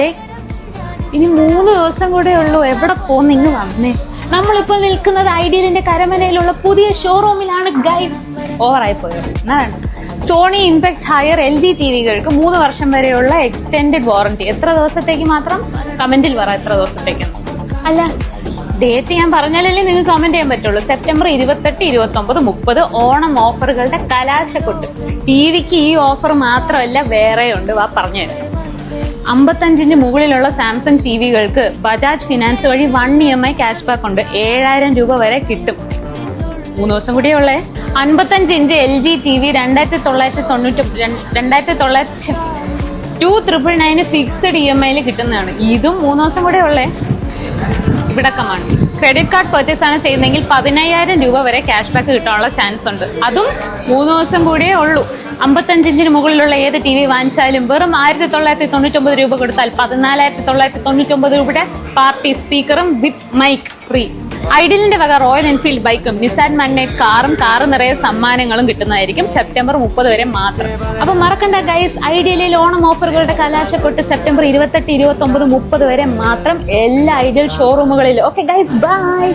Day ഇനി മൂന്ന് ദിവസം കൂടെ ഉള്ളൂ. എവിടെ പോന്ന് ഇങ്ങ് വന്നേ. നമ്മളിപ്പോൾ നിൽക്കുന്നത് ഐഡിയലിന്റെ കരമനയിലുള്ള പുതിയ ഷോറൂമിലാണ് ഗൈസ് ഓവറായി പോയത് എന്നാണ് Sony Impex Haier L G T വികൾക്ക് മൂന്ന് വർഷം വരെയുള്ള എക്സ്റ്റെൻഡ് വാറന്റി എത്ര ദിവസത്തേക്ക് മാത്രം? കമന്റിൽ പറ എത്ര ദിവസത്തേക്ക്? അല്ല ഡേറ്റ് ഞാൻ പറഞ്ഞാലല്ലേ നിങ്ങൾക്ക് കമന്റ് ചെയ്യാൻ പറ്റുള്ളൂ. സെപ്റ്റംബർ ഇരുപത്തെട്ട് ഇരുപത്തി ഒമ്പത് മുപ്പത് ഓണം ഓഫറുകളുടെ കലാശക്കൊട്ട്. ടി വിക്ക് ഈ ഓഫർ മാത്രമല്ല വേറെയുണ്ട്. വാ പറഞ്ഞു അമ്പത്തഞ്ചിന് മുകളിലുള്ള സാംസങ് ടി വികൾക്ക് ബജാജ് ഫിനാൻസ് വഴി one E M I cash back ഉണ്ട്. ഏഴായിരം രൂപ വരെ കിട്ടും. മൂന്ന് ദിവസം കൂടിയേ ഉള്ളേ. അൻപത്തഞ്ച് inch L G T V രണ്ടായിരത്തി തൊള്ളായിരത്തി തൊണ്ണൂറ്റി രണ്ടായിരത്തി തൊള്ളായിരത്തി two triple nine fixed E M ഐയിൽ കിട്ടുന്നതാണ്. ഇതും മൂന്ന് ദിവസം കൂടെ ഉള്ളേ. ഇവിടക്കമാണ്. ക്രെഡിറ്റ് കാർഡ് പർച്ചേസ് ആണ് ചെയ്യുന്നതെങ്കിൽ പതിനയ്യായിരം രൂപ വരെ ക്യാഷ് ബാക്ക് കിട്ടാനുള്ള ചാൻസ് ഉണ്ട്. അതും മൂന്ന് ദിവസം കൂടിയേ ഉള്ളൂ. അമ്പത്തഞ്ചിഞ്ചിന് മുകളിലുള്ള ഏത് ടി വി വാങ്ങിച്ചാലും വെറും ആയിരത്തി തൊള്ളായിരത്തി തൊണ്ണൂറ്റൊമ്പത് രൂപ കൊടുത്താൽ പതിനാലായിരത്തി തൊള്ളായിരത്തി തൊണ്ണൂറ്റൊമ്പത് രൂപയുടെ പാർട്ടി സ്പീക്കറും വിത്ത് മൈക്ക് ഫ്രീ. ഐഡിലിന്റെ വക റോയൽ എൻഫീൽഡ് ബൈക്കും നിസാൻ മാഗ്നൈറ്റ് കാറും കാറ് നിറയെ സമ്മാനങ്ങളും കിട്ടുന്നതായിരിക്കും സെപ്റ്റംബർ മുപ്പത് വരെ മാത്രം. അപ്പൊ മറക്കണ്ട ഗൈസ് ഐഡിയലിൽ ഓണം ഓഫറുകളുടെ കലാശക്കൊട്ട് സെപ്റ്റംബർ ഇരുപത്തെട്ട് ഇരുപത്തി ഒമ്പത് മുപ്പത് വരെ മാത്രം എല്ലാ ഐഡിയൽ ഷോറൂമുകളിലും ഓക്കെ ഗൈസ് ബൈ